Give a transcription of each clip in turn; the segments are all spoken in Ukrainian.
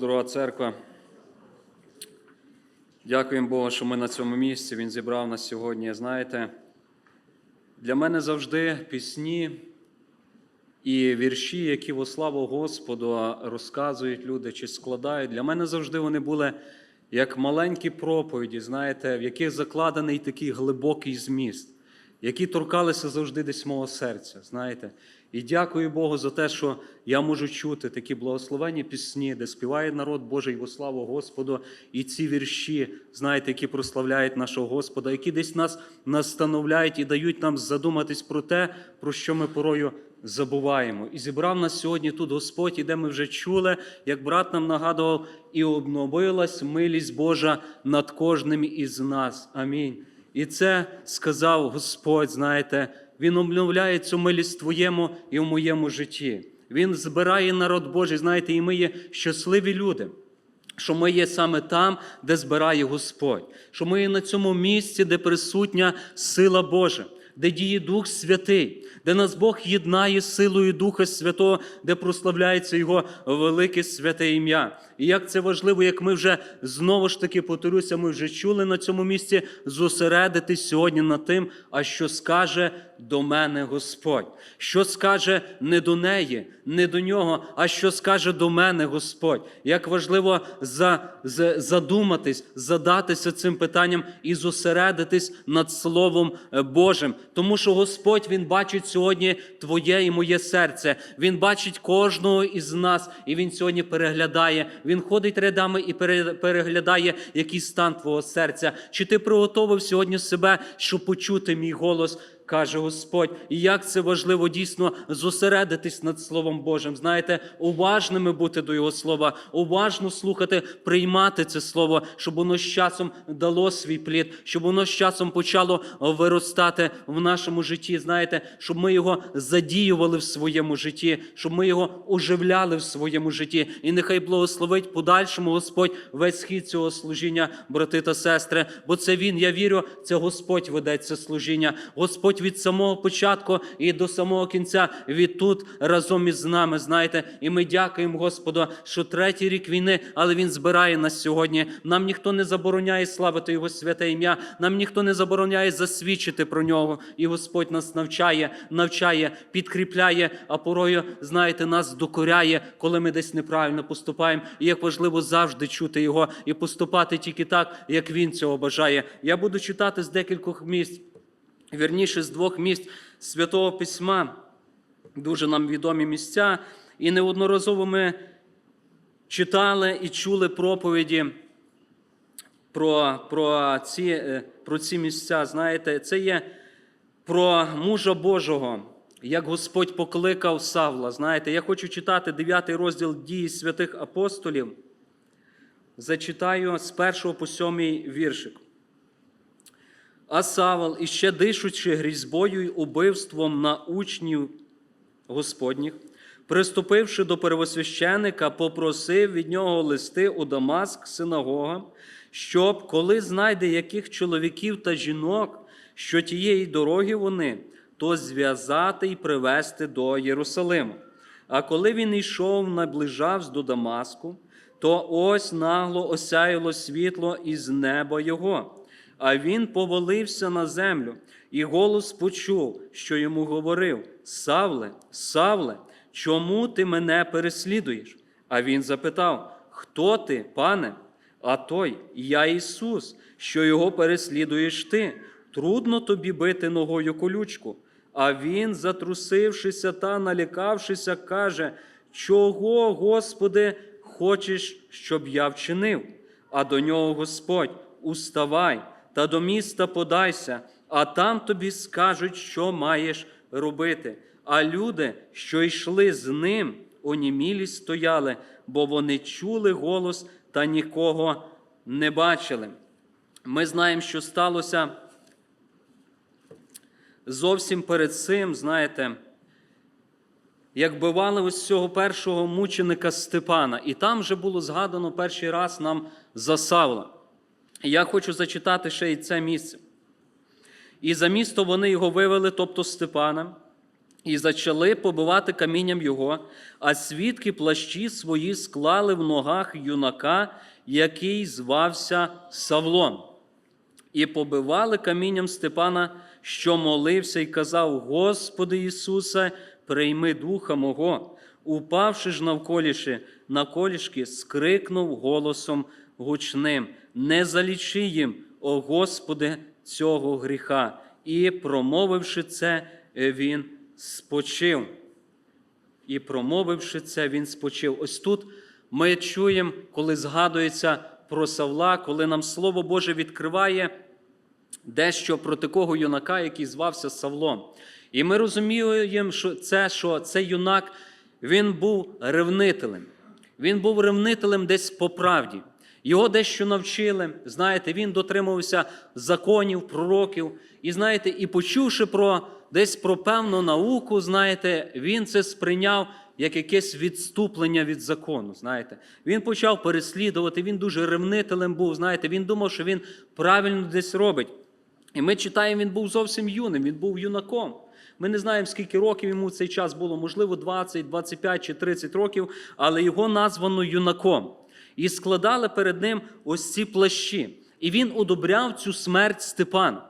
дорога церква. Дякуємо Богу, що ми на цьому місці. Він зібрав нас сьогодні. Знаєте, для мене завжди пісні і вірші, які во славу Господу розказують люди чи складають. Для мене завжди вони були як маленькі проповіді, знаєте, в яких закладений такий глибокий зміст, які торкалися завжди десь мого серця. знаєте. І дякую Богу за те, що я можу чути такі благословенні пісні, де співає народ Божий во славу Господу, і ці вірші, знаєте, які прославляють нашого Господа, які десь нас настановляють і дають нам задуматись про те, про що ми порою забуваємо. І зібрав нас сьогодні тут Господь, і де ми вже чули, як брат нам нагадував, і обновилась милість Божа над кожним із нас. Амінь. І це сказав Господь, знаєте, Він обновляє цю милість твоєму і в моєму житті. Він збирає народ Божий, знаєте, і ми є щасливі люди. Що ми є саме там, де збирає Господь, що ми є на цьому місці, де присутня сила Божа, де діє Дух Святий, де нас Бог єднає силою Духа Святого, де прославляється Його велике святе ім'я. І як це важливо, як ми вже знову ж таки повторюся, ми вже чули на цьому місці зосередитись сьогодні над тим, а що скаже до мене Господь, що скаже не до неї, не до нього, а що скаже до мене Господь. Як важливо за, за, задуматись, задатися цим питанням і зосередитись над Словом е, Божим. Тому що Господь Він бачить сьогодні твоє і моє серце. Він бачить кожного із нас, і Він сьогодні переглядає. Він ходить рядами і пере- переглядає, який стан твого серця. Чи ти приготовив сьогодні себе, щоб почути мій голос? Каже Господь, і як це важливо дійсно зосередитись над Словом Божим. Знаєте, уважними бути до Його слова, уважно слухати, приймати це слово, щоб воно з часом дало свій плід, щоб воно з часом почало виростати в нашому житті. Знаєте, щоб ми його задіювали в своєму житті, щоб ми його оживляли в своєму житті. І нехай благословить подальшому Господь весь схід цього служіння, брати та сестри. Бо це Він, я вірю, це Господь веде це служіння. Господь від самого початку і до самого кінця від тут разом із нами. Знаєте, і ми дякуємо Господу, що третій рік війни, але Він збирає нас сьогодні. Нам ніхто не забороняє славити Його святе ім'я. Нам ніхто не забороняє засвідчити про нього. І Господь нас навчає, навчає, підкріпляє, а порою, знаєте, нас докоряє, коли ми десь неправильно поступаємо. І як важливо завжди чути його і поступати тільки так, як він цього бажає. Я буду читати з декількох місць вірніше з двох місць Святого Письма, дуже нам відомі місця, і неодноразово ми читали і чули проповіді про, про, ці, е, про ці місця. Знаєте, це є про мужа Божого, як Господь покликав Савла. Знаєте, я хочу читати 9 розділ дії святих апостолів. Зачитаю з 1 по 7 віршик. А Савел, іще дишучи грізьбою й убивством на учнів Господніх, приступивши до первосвященика, попросив від нього листи у Дамаск синагога, щоб, коли знайде яких чоловіків та жінок, що тієї дороги вони, то зв'язати і привести до Єрусалима. А коли він йшов, наближався до Дамаску, то ось нагло осяяло світло із неба його. А він повалився на землю, і голос почув, що йому говорив: Савле, Савле, чому ти мене переслідуєш? А він запитав: Хто ти, пане? А той, я Ісус, що його переслідуєш ти. Трудно тобі бити ногою колючку. А він, затрусившися та налякавшися, каже: Чого, Господи, хочеш, щоб я вчинив? А до нього Господь, уставай та до міста подайся, а там тобі скажуть, що маєш робити. А люди, що йшли з ним, онімілі стояли, бо вони чули голос та нікого не бачили. Ми знаємо, що сталося зовсім перед цим, знаєте, як бивали ось цього першого мученика Степана, і там вже було згадано перший раз нам за Савла. Я хочу зачитати ще і це місце. І за місто вони його вивели, тобто Степана, і зачали побивати камінням його, а свідки плащі свої склали в ногах юнака, який звався Савлом. І побивали камінням Степана, що молився, і казав: Господи Ісусе, прийми духа мого. Упавши ж навколіші, на колішки, скрикнув голосом гучним: Не залічи їм, о Господи, цього гріха. І, промовивши це, він спочив. І промовивши це, він спочив. Ось тут ми чуємо, коли згадується про Савла, коли нам Слово Боже відкриває дещо про такого юнака, який звався Савлом. І ми розуміємо, що це, що цей юнак він був ревнителем. Він був ревнителем десь по правді. Його дещо навчили. Знаєте, він дотримувався законів, пророків. І знаєте, і почувши про десь про певну науку, знаєте, він це сприйняв як якесь відступлення від закону. Знаєте, він почав переслідувати. Він дуже ревнителем був. Знаєте, він думав, що він правильно десь робить. І ми читаємо, він був зовсім юним, він був юнаком. Ми не знаємо, скільки років йому в цей час було, можливо, 20, 25 чи 30 років, але його названо юнаком. І складали перед ним ось ці плащі. І він одобряв цю смерть Степана.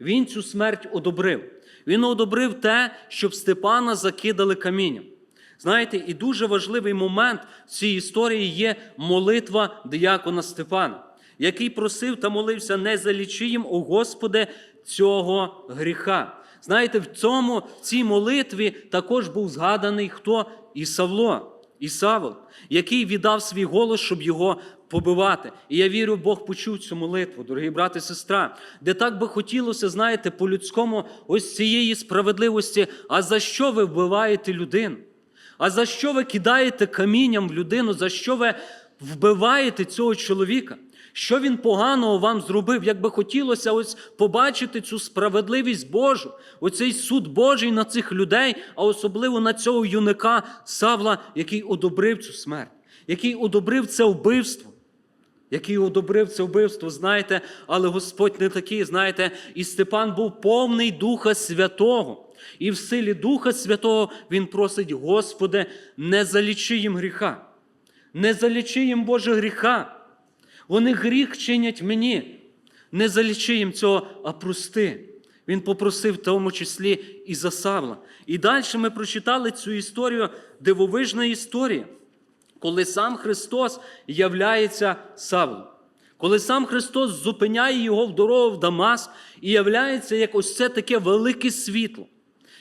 Він цю смерть одобрив. Він одобрив те, щоб Степана закидали камінням. Знаєте, і дуже важливий момент в цій історії є молитва диякона Степана, який просив та молився не залічи їм, о Господи, цього гріха. Знаєте, в цьому в цій молитві також був згаданий хто і Савло, і Савол, який віддав свій голос, щоб його побивати. І я вірю, Бог почув цю молитву, дорогі брати і сестра, де так би хотілося, знаєте, по-людському ось цієї справедливості. А за що ви вбиваєте людину? А за що ви кидаєте камінням в людину? За що ви вбиваєте цього чоловіка? Що він поганого вам зробив? Як би хотілося ось побачити цю справедливість Божу, оцей суд Божий на цих людей, а особливо на цього юнака Савла, який одобрив цю смерть, який одобрив це вбивство. Який одобрив це вбивство, знаєте, але Господь не такий, знаєте, і Степан був повний Духа Святого. І в силі Духа Святого він просить, Господи, не залічи їм гріха, не залічи їм Боже гріха. Вони гріх чинять мені. Не залічи їм цього, а прости. Він попросив в тому числі і за Савла. І далі ми прочитали цю історію, дивовижна історія, коли сам Христос являється Савлом. Коли сам Христос зупиняє його в дорогу в Дамас і являється як ось це таке велике світло.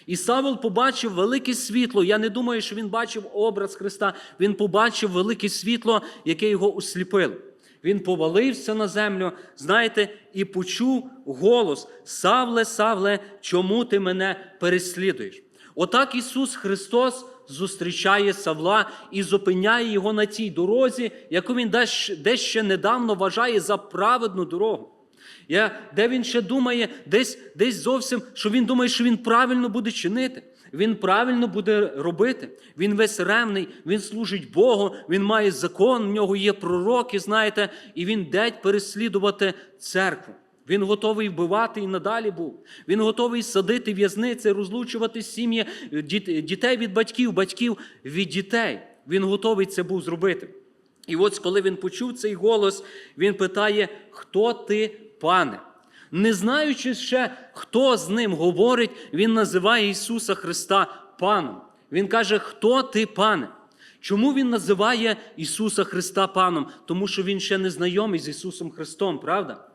І Савол побачив велике світло. Я не думаю, що він бачив образ Христа. Він побачив велике світло, яке його осліпило. Він повалився на землю, знаєте, і почув голос: Савле, Савле, чому ти мене переслідуєш? Отак Ісус Христос зустрічає Савла і зупиняє його на тій дорозі, яку він десь ще недавно вважає за праведну дорогу. Я, Де він ще думає, десь десь зовсім, що він думає, що він правильно буде чинити, він правильно буде робити. Він весь ревний, він служить Богу, він має закон, в нього є пророки, знаєте, і він деть переслідувати церкву. Він готовий вбивати і надалі був. Він готовий садити в'язниці, розлучувати сім'ї дітей від батьків, батьків від дітей. Він готовий це був зробити. І от коли він почув цей голос, він питає, хто ти, пане? Не знаючи ще, хто з ним говорить, він називає Ісуса Христа Паном. Він каже, хто ти, пане? Чому Він називає Ісуса Христа Паном? Тому що Він ще не знайомий з Ісусом Христом, правда?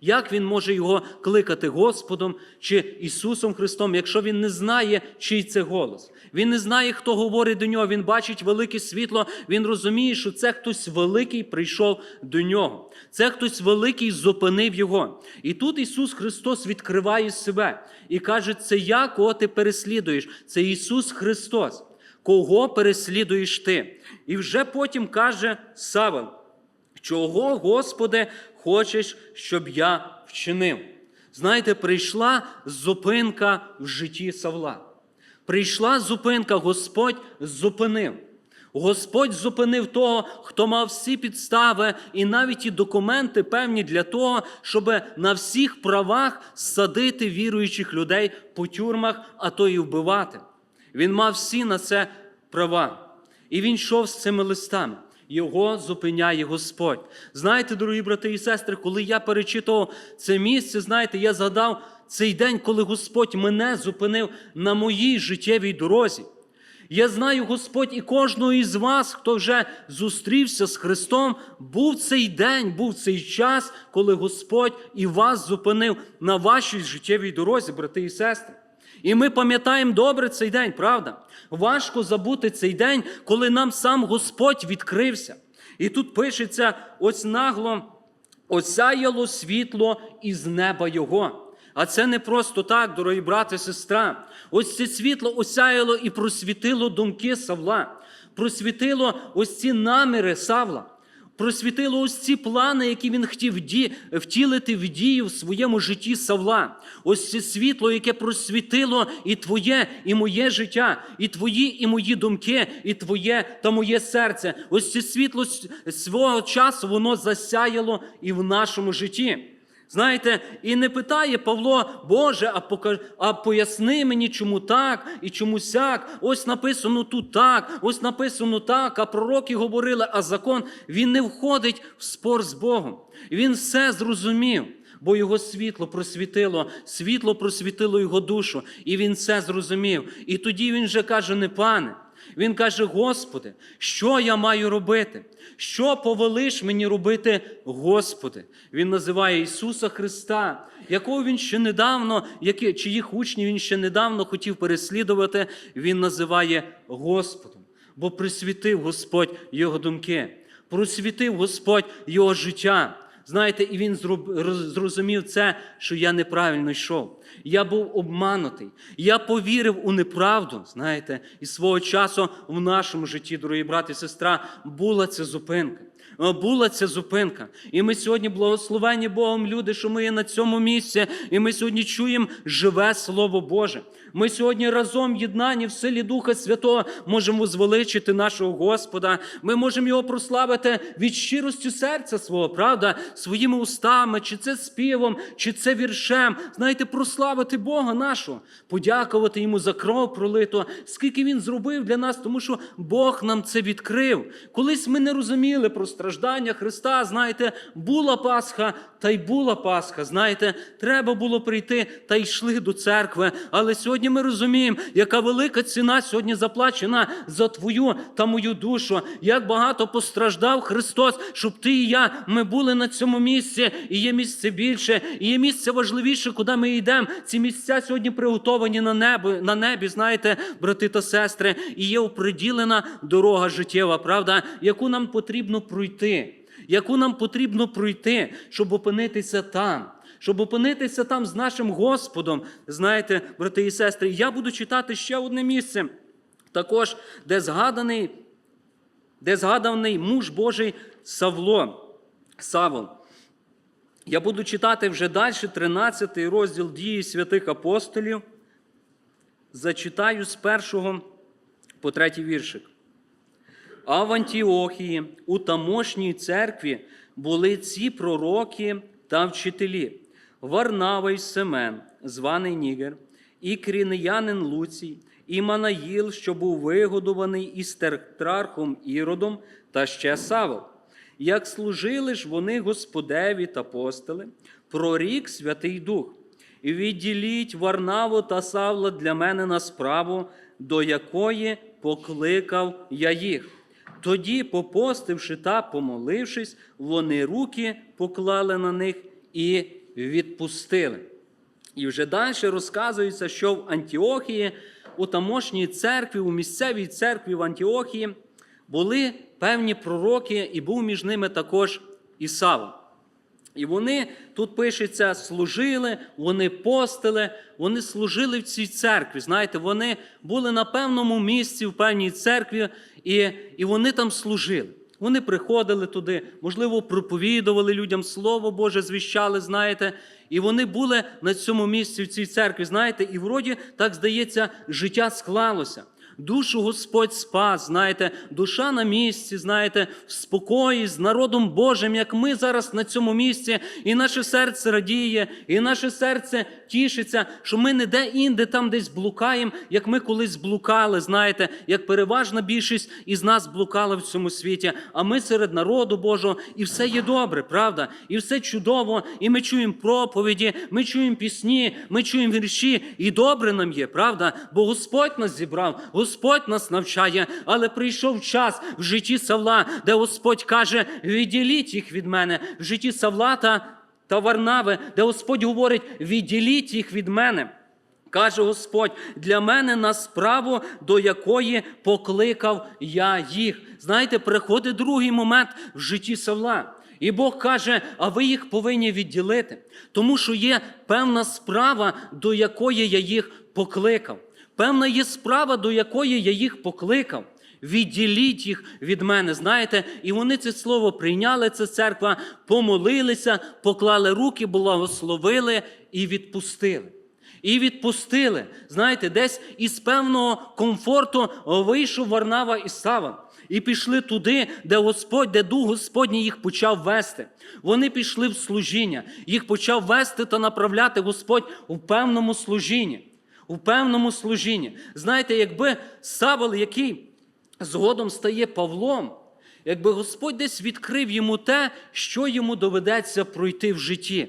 Як він може його кликати Господом чи Ісусом Христом, якщо він не знає, чий це голос? Він не знає, хто говорить до нього. Він бачить велике світло, він розуміє, що це хтось великий прийшов до нього. Це хтось великий зупинив його. І тут Ісус Христос відкриває себе і каже: Це я, кого ти переслідуєш? Це Ісус Христос. Кого переслідуєш ти? І вже потім каже Савел, чого, Господи, хочеш, щоб я вчинив. Знаєте, прийшла зупинка в житті Савла. Прийшла зупинка, Господь зупинив. Господь зупинив того, хто мав всі підстави і навіть і документи певні для того, щоб на всіх правах садити віруючих людей по тюрмах, а то і вбивати. Він мав всі на це права. І він йшов з цими листами. Його зупиняє Господь. Знаєте, дорогі брати і сестри, коли я перечитував це місце, знаєте, я згадав цей день, коли Господь мене зупинив на моїй життєвій дорозі. Я знаю, Господь, і кожного із вас, хто вже зустрівся з Христом, був цей день, був цей час, коли Господь і вас зупинив на вашій життєвій дорозі, брати і сестри. І ми пам'ятаємо добре цей день, правда? Важко забути цей день, коли нам сам Господь відкрився. І тут пишеться ось нагло осяяло світло із неба Його. А це не просто так, дорогі брати, сестра. Ось це світло осяяло і просвітило думки Савла, просвітило ось ці наміри Савла, просвітило ось ці плани, які він хотів ді- втілити в дію в своєму житті Савла. Ось це світло, яке просвітило і твоє, і моє життя, і твої, і мої думки, і твоє та моє серце. Ось це світло свого часу воно засяяло і в нашому житті. Знаєте, і не питає Павло, Боже, а, пока, а поясни мені, чому так і чому сяк. Ось написано тут так, ось написано так, а пророки говорили, а закон він не входить в спор з Богом. Він все зрозумів. Бо його світло просвітило, світло просвітило його душу, і він все зрозумів. І тоді він же каже: не пане. Він каже: Господи, що я маю робити? Що повелиш мені робити, Господи? Він називає Ісуса Христа, якого він ще недавно, які, чиїх учнів він ще недавно хотів переслідувати, він називає Господом, бо присвітив Господь його думки, просвітив Господь його життя. Знаєте, і він зрозумів це, що я неправильно йшов. Я був обманутий. Я повірив у неправду. Знаєте, і свого часу в нашому житті, дорогі брати і сестра, була ця зупинка. Е, Була ця зупинка. І ми сьогодні благословені Богом люди, що ми є на цьому місці, і ми сьогодні чуємо живе Слово Боже. Ми сьогодні разом єднані в силі Духа Святого можемо звеличити нашого Господа. Ми можемо його прославити від щирості серця свого, правда, своїми устами, чи це співом, чи це віршем. Знаєте, прославити Бога нашого, подякувати йому за кров пролиту, скільки він зробив для нас, тому що Бог нам це відкрив. Колись ми не розуміли про страждання Христа. Знаєте, була Пасха, та й була Пасха. Знаєте, треба було прийти та йшли до церкви. Але сьогодні ми розуміємо, яка велика ціна сьогодні заплачена за твою та мою душу. Як багато постраждав Христос, щоб ти і я ми були на цьому місці, і є місце більше, і є місце важливіше, куди ми йдемо. Ці місця сьогодні приготовані на небі, на небі, знаєте, брати та сестри, і є оприділена дорога життєва, правда, яку нам потрібно пройти яку нам потрібно пройти, щоб опинитися там, щоб опинитися там з нашим Господом. Знаєте, брати і сестри, я буду читати ще одне місце, також, де згаданий, де згаданий муж Божий Савло, Савол. Я буду читати вже далі 13 розділ дії святих апостолів. Зачитаю з першого по третій віршик. А в Антіохії у тамошній церкві були ці пророки та вчителі Варнава й Семен, званий Нігер, і крінеянин Луцій, і Манаїл, що був вигодований із тертрархом Іродом, та ще Савол. Як служили ж вони Господеві та апостоли, прорік Святий Дух, і відділіть Варнаву та Савла для мене на справу, до якої покликав я їх. Тоді, попостивши та помолившись, вони руки поклали на них і відпустили. І вже далі розказується, що в Антіохії, у тамошній церкві, у місцевій церкві в Антіохії були певні пророки, і був між ними також Ісава. І вони тут пишеться, служили, вони постили, вони служили в цій церкві. Знаєте, вони були на певному місці в певній церкві, і, і вони там служили. Вони приходили туди, можливо, проповідували людям Слово Боже, звіщали, знаєте, і вони були на цьому місці в цій церкві, знаєте, і вроді, так здається, життя склалося. Душу Господь спас, знаєте, душа на місці, знаєте, в спокої з народом Божим, як ми зараз на цьому місці, і наше серце радіє, і наше серце тішиться, що ми не де-інде там десь блукаємо, як ми колись блукали, знаєте, як переважна більшість із нас блукала в цьому світі, а ми серед народу Божого, і все є добре, правда? І все чудово, і ми чуємо проповіді, ми чуємо пісні, ми чуємо вірші, і добре нам є, правда? Бо Господь нас зібрав, Господь нас навчає, але прийшов час в житті Савла, де Господь каже: відділіть їх від мене в житті Савла та, та Варнави, де Господь говорить: відділіть їх від мене. Каже Господь, для мене на справу, до якої покликав я їх. Знаєте, приходить другий момент в житті Савла. І Бог каже, а ви їх повинні відділити, тому що є певна справа, до якої я їх покликав. Певна є справа, до якої я їх покликав. Відділіть їх від мене. Знаєте, і вони це слово прийняли, це церква, помолилися, поклали руки, благословили і відпустили. І відпустили. Знаєте, десь із певного комфорту вийшов Варнава і Сава. І пішли туди, де Господь, де Дух Господній їх почав вести. Вони пішли в служіння, їх почав вести та направляти Господь у певному служінні. У певному служінні. Знаєте, якби Савол, який згодом стає Павлом, якби Господь десь відкрив йому те, що йому доведеться пройти в житті.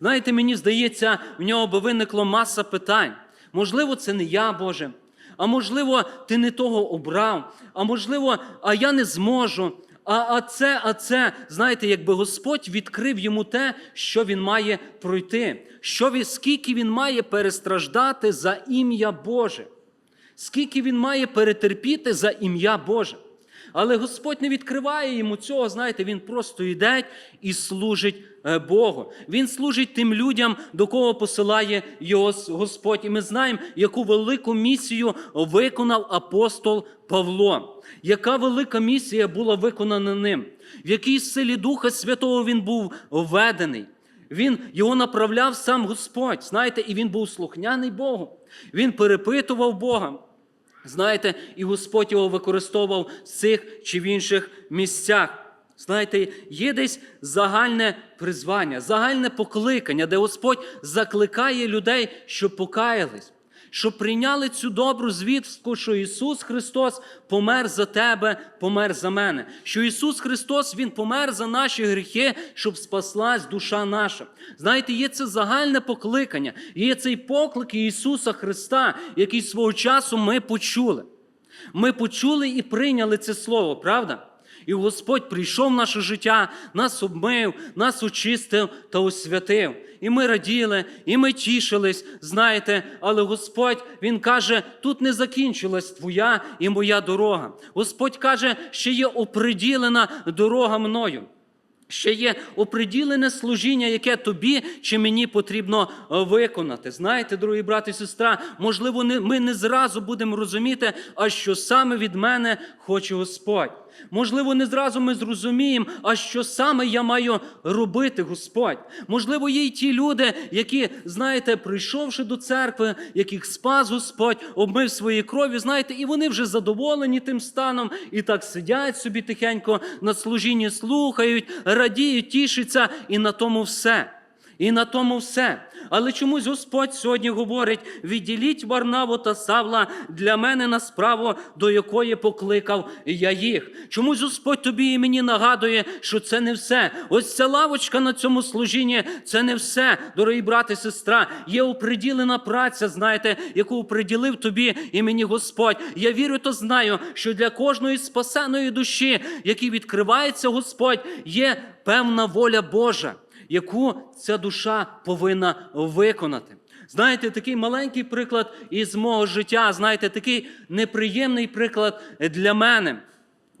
Знаєте, мені здається, в нього би виникло маса питань. Можливо, це не я, Боже, а можливо, ти не того обрав, а можливо, а я не зможу. А, а це, а це, знаєте, якби Господь відкрив йому те, що він має пройти, що він, скільки він має перестраждати за ім'я Боже, скільки він має перетерпіти за ім'я Боже. Але Господь не відкриває йому цього, знаєте, він просто йде і служить е, Богу. Він служить тим людям, до кого посилає його Господь. І ми знаємо, яку велику місію виконав апостол Павло. Яка велика місія була виконана ним, в якій силі Духа Святого він був введений. Він його направляв сам Господь. Знаєте, і він був слухняний Богу. Він перепитував Бога. Знаєте, і Господь його використовував в цих чи в інших місцях. Знаєте, є десь загальне призвання, загальне покликання, де Господь закликає людей, щоб покаялись, щоб прийняли цю добру звістку, що Ісус Христос помер за тебе, помер за мене. Що Ісус Христос Він помер за наші гріхи, щоб спаслась душа наша. Знаєте, є це загальне покликання, є цей поклик Ісуса Христа, який свого часу ми почули. Ми почули і прийняли це слово, правда? І Господь прийшов в наше життя, нас обмив, нас очистив та освятив. І ми раділи, і ми тішились, знаєте, але Господь Він каже: тут не закінчилась твоя і моя дорога. Господь каже, що є оприділена дорога мною. Ще є оприділене служіння, яке тобі чи мені потрібно е, виконати. Знаєте, дорогі брати і сестра, можливо, ми не зразу будемо розуміти, а що саме від мене хоче Господь. Можливо, не зразу ми зрозуміємо, а що саме я маю робити, Господь. Можливо, є й ті люди, які, знаєте, прийшовши до церкви, яких спас Господь, обмив свої крові, знаєте, і вони вже задоволені тим станом, і так сидять собі тихенько на служінні, слухають, радіють, тішаться, і на тому все. І на тому все. Але чомусь Господь сьогодні говорить: відділіть Варнаву та Савла для мене на справу, до якої покликав я їх. Чомусь Господь тобі і мені нагадує, що це не все. Ось ця лавочка на цьому служінні це не все, дорогі брати і сестра. Є оприділена праця, знаєте, яку оприділив тобі і мені Господь. Я вірю, то знаю, що для кожної спасеної душі, якій відкривається Господь, є певна воля Божа яку ця душа повинна виконати. Знаєте, такий маленький приклад із мого життя, знаєте, такий неприємний приклад для мене.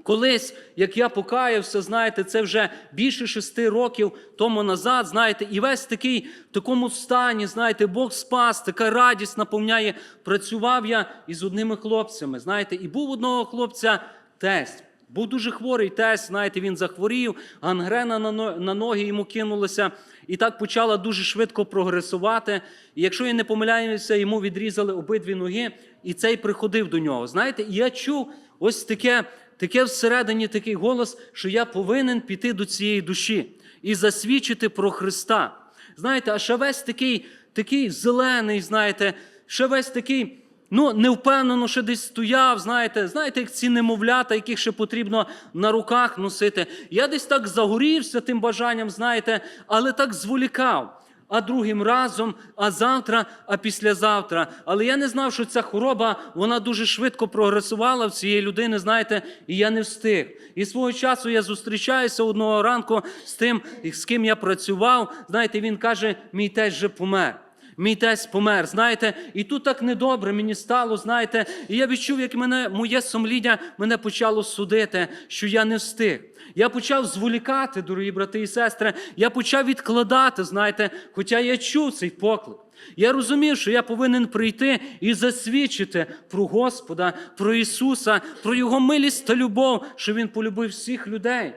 Колись, як я покаявся, знаєте, це вже більше шести років тому назад, знаєте, і весь такий в такому стані, знаєте, Бог спас, така радість наповняє. Працював я із одними хлопцями, знаєте, і був одного хлопця тесть. Був дуже хворий тесть, знаєте, він захворів, гангрена на ноги йому кинулася, і так почала дуже швидко прогресувати. І якщо я не помиляюся, йому відрізали обидві ноги, і цей приходив до нього. Знаєте, і я чув ось таке, таке всередині такий голос, що я повинен піти до цієї душі і засвідчити про Христа. Знаєте, а ще весь такий, такий зелений, знаєте, ще весь такий. Ну, невпевнено, що десь стояв, знаєте, знаєте, як ці немовлята, яких ще потрібно на руках носити. Я десь так загорівся тим бажанням, знаєте, але так зволікав. А другим разом, а завтра, а післязавтра. Але я не знав, що ця хвороба вона дуже швидко прогресувала в цієї людини, знаєте, і я не встиг. І свого часу я зустрічаюся одного ранку з тим, з ким я працював. Знаєте, він каже: мій тесть вже помер. Мій тесть помер, знаєте, і тут так недобре мені стало, знаєте, і я відчув, як мене моє сумління мене почало судити, що я не встиг. Я почав зволікати, дорогі брати і сестри. Я почав відкладати, знаєте, хоча я чув цей поклик. Я розумів, що я повинен прийти і засвідчити про Господа, про Ісуса, про Його милість та любов, що Він полюбив всіх людей.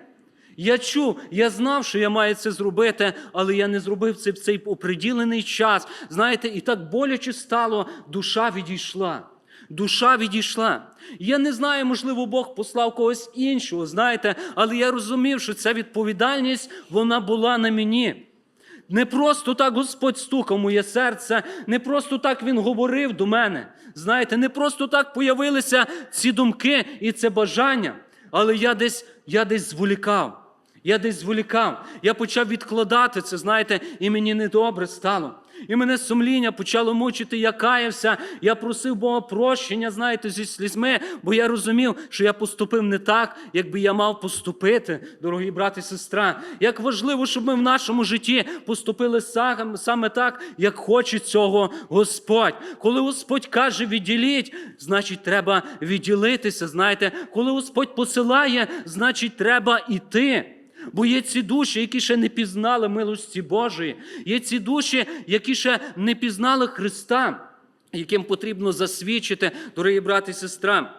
Я чув, я знав, що я маю це зробити, але я не зробив це в цей оприділений час. Знаєте, і так боляче стало, душа відійшла. Душа відійшла. Я не знаю, можливо, Бог послав когось іншого, знаєте, але я розумів, що ця відповідальність вона була на мені. Не просто так Господь стукав моє серце, не просто так Він говорив до мене. Знаєте, не просто так появилися ці думки і це бажання. Але я десь, я десь зволікав. Я десь зволікав. Я почав відкладати це, знаєте, і мені недобре стало. І мене сумління почало мучити, я каявся, я просив Бога прощення, знаєте, зі слізьми, бо я розумів, що я поступив не так, як би я мав поступити, дорогі брати і сестра. Як важливо, щоб ми в нашому житті поступили сам- саме так, як хоче цього Господь. Коли Господь каже, відділіть, значить, треба відділитися. Знаєте, коли Господь посилає, значить, треба іти. Бо є ці душі, які ще не пізнали милості Божої, є ці душі, які ще не пізнали Христа, яким потрібно засвідчити, дорогі брати і сестра.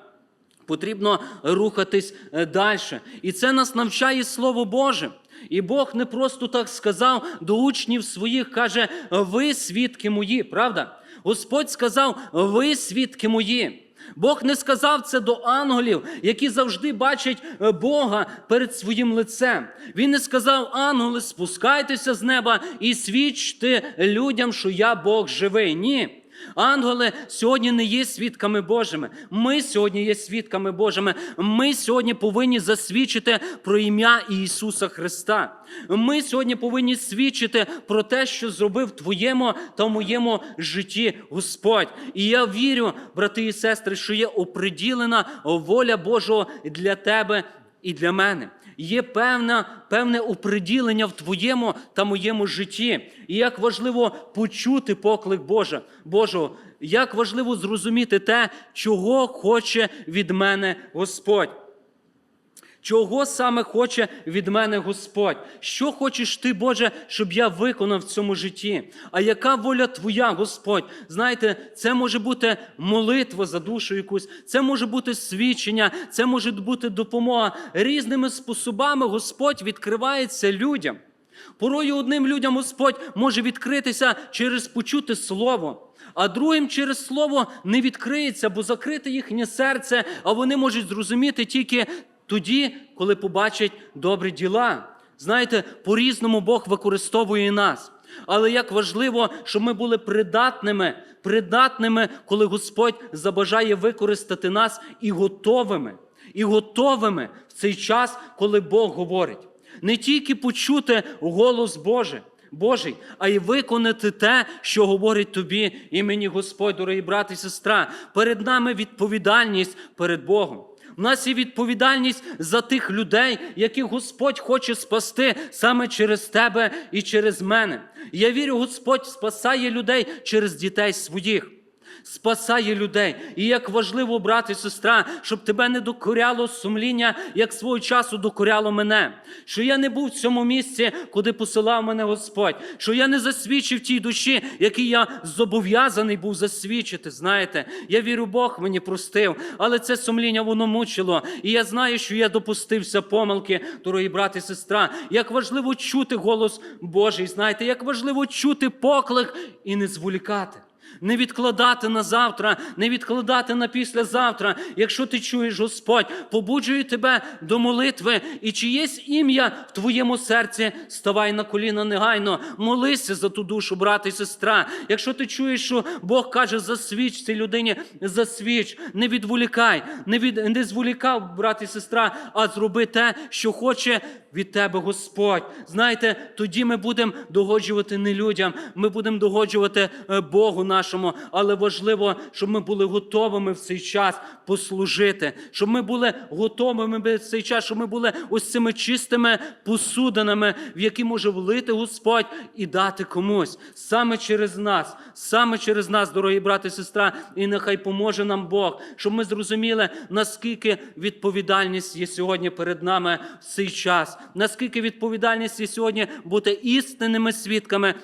Потрібно рухатись далі. І це нас навчає Слово Боже. І Бог не просто так сказав до учнів своїх, каже, ви свідки мої, правда? Господь сказав, ви свідки мої. Бог не сказав це до ангелів, які завжди бачать е, Бога перед своїм лицем. Він не сказав, ангели, спускайтеся з неба і свідчте людям, що я Бог живий. Ні. Ангели сьогодні не є свідками Божими. Ми сьогодні є свідками Божими. Ми сьогодні повинні засвідчити про ім'я Ісуса Христа. Ми сьогодні повинні свідчити про те, що зробив в твоєму та моєму житті Господь. І я вірю, брати і сестри, що є оприділена воля Божого для тебе і для мене. Є певне, певне оприділення в твоєму та моєму житті. І як важливо почути поклик Божа, Божого, як важливо зрозуміти те, чого хоче від мене Господь. Чого саме хоче від мене Господь? Що хочеш ти, Боже, щоб я виконав в цьому житті? А яка воля Твоя, Господь? Знаєте, це може бути молитва за душу якусь, це може бути свідчення, це може бути допомога. Різними способами Господь відкривається людям. Порою одним людям Господь може відкритися через почути слово, а другим через слово не відкриється, бо закрите їхнє серце, а вони можуть зрозуміти тільки тоді, коли побачать добрі діла. Знаєте, по-різному Бог використовує нас. Але як важливо, щоб ми були придатними, придатними, коли Господь забажає використати нас і готовими, і готовими в цей час, коли Бог говорить. Не тільки почути голос Божий, Божий, а й виконати те, що говорить тобі і мені Господь, дорогі брати і сестра. Перед нами відповідальність перед Богом. У нас є відповідальність за тих людей, яких Господь хоче спасти саме через тебе і через мене. Я вірю, Господь спасає людей через дітей своїх. Спасає людей. І як важливо, брат і сестра, щоб тебе не докоряло сумління, як свого часу докоряло мене. Що я не був в цьому місці, куди посилав мене Господь. Що я не засвідчив тій душі, який я зобов'язаний був засвідчити. Знаєте, я вірю, Бог мені простив, але це сумління воно мучило. І я знаю, що я допустився помилки, дорогі брат і сестра. Як важливо чути голос Божий, знаєте, як важливо чути поклик і не зволікати. Не відкладати на завтра, не відкладати на післязавтра. Якщо ти чуєш, Господь, побуджує тебе до молитви, і чиєсь ім'я в твоєму серці, ставай на коліна негайно, молися за ту душу, брат і сестра. Якщо ти чуєш, що Бог каже, засвіч цій людині, засвіч, не відволікай, не, від, не зволікав, брат і сестра, а зроби те, що хоче від тебе Господь. Знаєте, тоді ми будемо догоджувати не людям, ми будемо догоджувати е, Богу нашому. Але важливо, щоб ми були готовими в цей час послужити, щоб ми були готовими в цей час, щоб ми були ось цими чистими посудинами, в які може влити Господь і дати комусь саме через нас, саме через нас, дорогі брати і сестра, і нехай поможе нам Бог, щоб ми зрозуміли, наскільки відповідальність є сьогодні перед нами в цей час, наскільки відповідальність є сьогодні бути істинними свідками.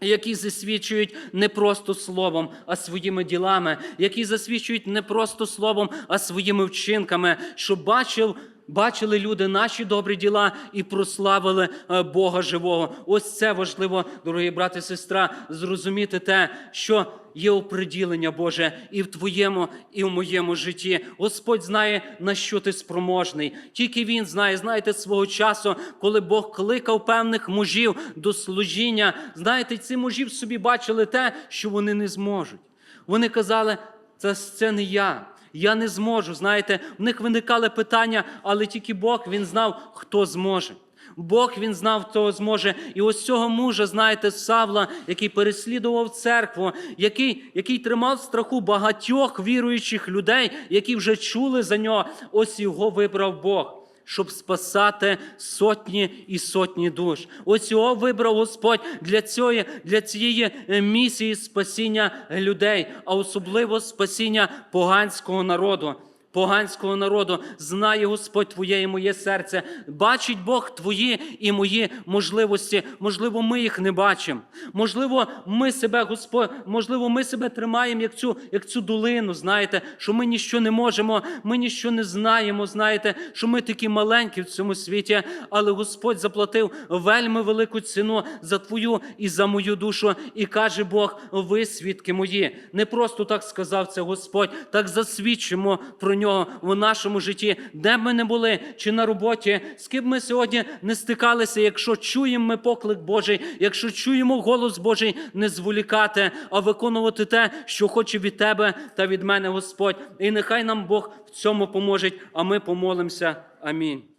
Які засвідчують не просто словом, а своїми ділами, які засвідчують не просто словом, а своїми вчинками, щоб бачив. Бачили люди наші добрі діла і прославили е, Бога живого. Ось це важливо, дорогі брати і сестра, зрозуміти те, що є оприділення Боже і в твоєму, і в моєму житті. Господь знає, на що ти спроможний. Тільки Він знає, знаєте, свого часу, коли Бог кликав певних мужів до служіння. Знаєте, ці мужі собі бачили те, що вони не зможуть. Вони казали, це, це не я. Я не зможу. Знаєте, в них виникали питання, але тільки Бог він знав, хто зможе. Бог він знав, хто зможе. І ось цього мужа, знаєте, Савла, який переслідував церкву, який, який тримав страху багатьох віруючих людей, які вже чули за нього. Ось його вибрав Бог. Щоб спасати сотні і сотні душ. Ось його вибрав Господь для цієї, для цієї е, місії спасіння людей, а особливо спасіння поганського народу. Поганського народу знає Господь твоє і моє серце. Бачить Бог твої і мої можливості. Можливо, ми їх не бачимо. Можливо, ми себе, Господь, можливо, ми себе тримаємо як цю, як цю долину. Знаєте, що ми ніщо не можемо, ми ніщо не знаємо. Знаєте, що ми такі маленькі в цьому світі, але Господь заплатив вельми велику ціну за твою і за мою душу. І каже Бог: ви свідки мої. Не просто так сказав це Господь, так засвідчимо про нього в нашому житті, де б ми не були, чи на роботі, з ким ми сьогодні не стикалися. Якщо чуємо ми поклик Божий, якщо чуємо голос Божий, не зволікати, а виконувати те, що хоче від тебе та від мене Господь. І нехай нам Бог в цьому поможе, а ми помолимося. Амінь.